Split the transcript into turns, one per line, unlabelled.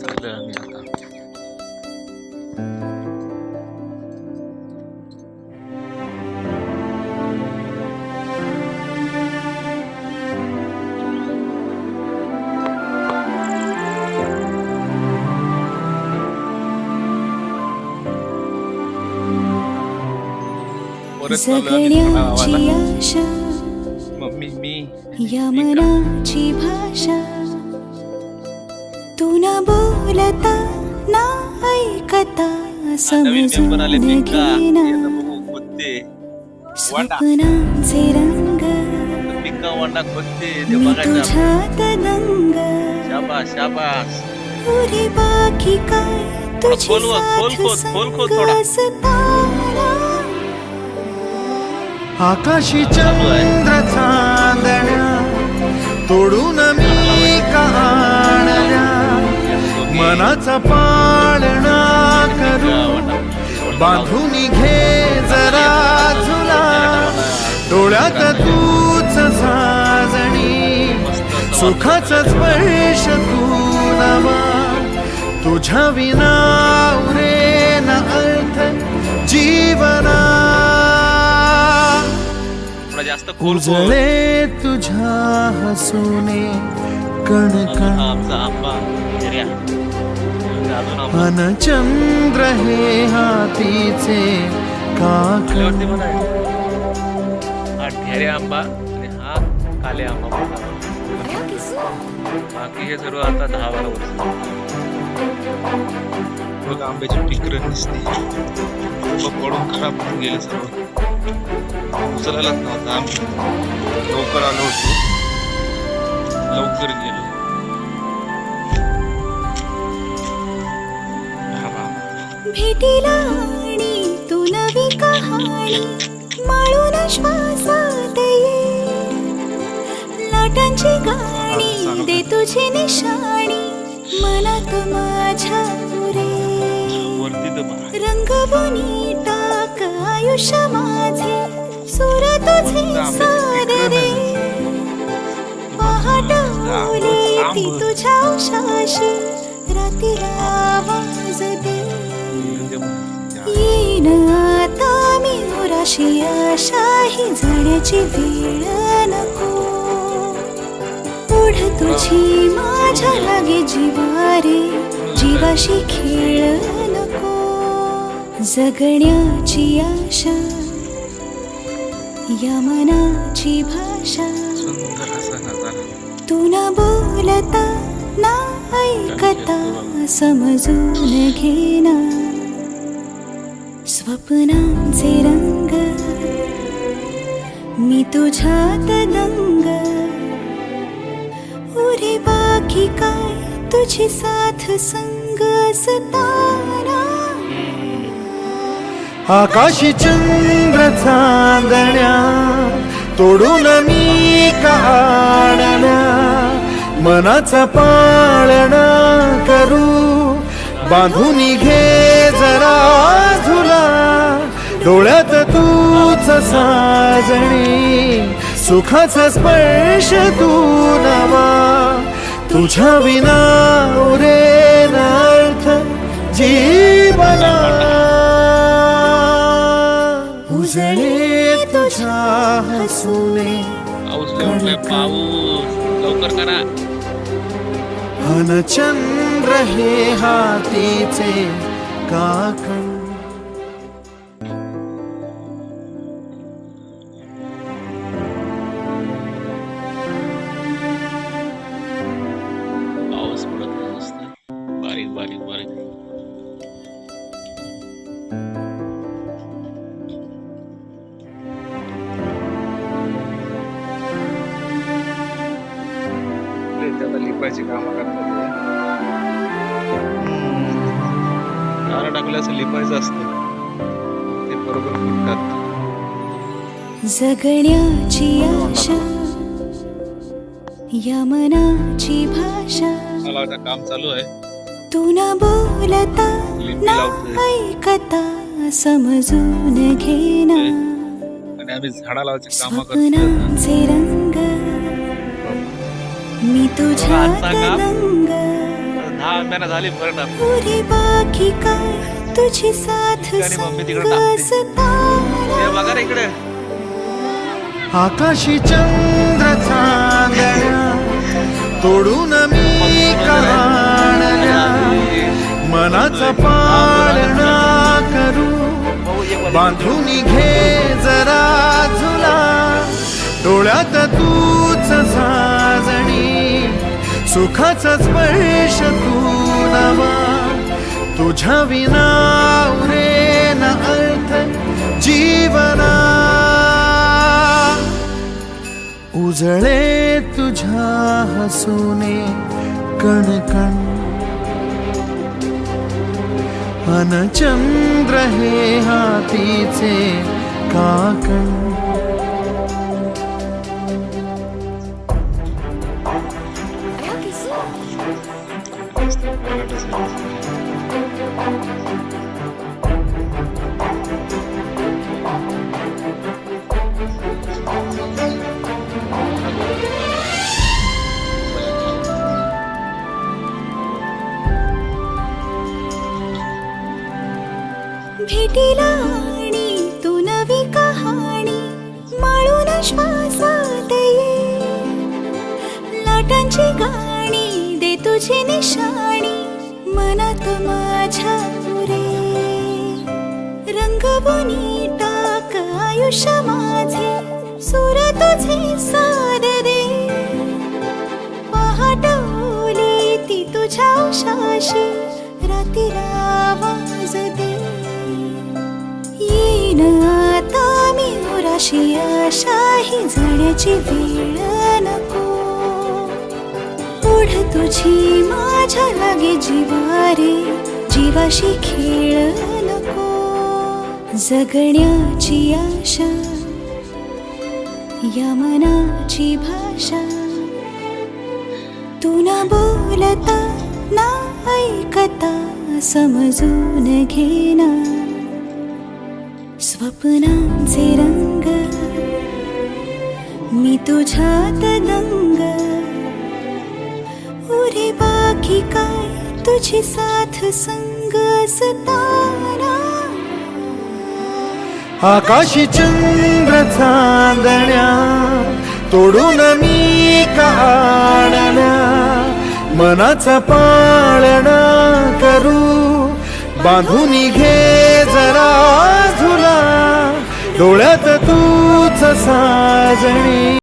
चाललोय आम्ही आता
जगण्याची. आशा
मम्मी मी
या मनाची भाषा तू न बोलता ना ऐकता समजून घेना. स्वप्नांचे रंग. मी. तुझ्यात दंग.
शाबास शाबास.
पुरी बाकी काय? तुझी साथ. असताना.
आकाशी. चंद्र चांदण्या तोडून मी मनाचा पाळणा करू. बांधून घे जरा झुला. डोळ्यात तूच साजणी. सुखाचा स्पर्श तू नवा. तुझ्या विना उरे न अर्थ जीवना.
जास्त
तुझ्या हसूने कणकण
हा आमचा आंबा
अन चंद्र हे हातीचे काक.
ढेरे आंबा आणि हा काले आंबा बाकी हे सर्व आता दहा बारा वर्ष बघ आंब्याची टिकर दिसते. बघ पडून खराब होऊन गेले सर्व. उचलायलाच नव्हता. आम्ही लवकर आलो होतो. लवकर गेलो.
भेटीला आणि तू नवी कहाणी माळून श्वासात ये. लाटांची गाणी दे तुझी निशाणी मनात माझ्या पुरे. रंगवणी टाक आयुष्य माझे सुर तुझे सार रे. पहाट ओली ती तुझ्या उशाशी रातीला आवाज दे. उराशी आशाही जाण्याची वेळ नको. पुढ तुझी माझ्या लागे जीवारे जीवाशी खेळ नको. जगण्याची आशा या मनाची भाषा. तू न बोलता ना ऐकता समजून घेना स्वप्नांचे रंग मी तुझ्यात दंग. उरे बाकी काय तुझी साथ संग सतारा
आकाशी चंद्र चांदण्या तोडून मी कहाणल्या मनाचा पाळणा करू बांधून घे जरा. डोळ्यात तूच साजणी सुखाचा स्पर्श तू नवा तुझ्या विना उरे अर्थ जीवना. उजळे तुझ्या हसूने.
लवकर करा.
अन चंद्र हे हातीचे काकण.
त्याला लिपायची कामं करतात नारळ टाकलं असं लिपायचं असतं. ते बरोबर फुटतात.
जगण्याची आशा या मनाची भाषा.
मला आता काम चालू आहे.
तू न बोलता ना. ऐकता समजून घेना
आणि आम्ही झाडा लावायची कामं करतो
स्वप्नांचे रंग मी
दहा आंब्यानं झाली भरणा
पुरे बाकी काय? तुझी साथ
मम्मी तिकडे टाकते. हे बघा इकडे.
आकाशी चंद्र चांदण्या तोडून मी काढल्या मनाचा पाळणा करू. बांधून घे जरा झुला. डोळ्यात तूच साजणी सुखाचा स्पर्श तू नवा तुझ्या विना उरे न अर्थ जीवना. उजळे तुझ्या हसूने कण कण. हे हातीचे काकण.
भेटीला आणि तू नवी कहाणी माळून श्वासात ये. लाटांची गाणी दे तुझी निशाणी. मनात माझ्या पुरे. रंगवणी टाक आयुष्य माझे सुर तुझे सार रे पहाट ओली ती तुझ्या उशाशी रातीला आवाज दे येईन आता मी उराशी आशाही जाण्याची वेळ. ओढ तुझी माझ्या लागे जीवारे. जीवाशी खेळ नको. जगण्याची आशा. या मनाची भाषा. तू ना बोलता ना ऐकता समजून घेना. स्वप्नांचे रंग मी तुझ्यात दंग रे बाकी काय? तुझी साथ संग असताना
आकाशी चंद्र चांदण्या तोडून मी काढल्या मनाचा पाळणा करू बांधून घे जरा झुला डोळ्यात तूच साजणी.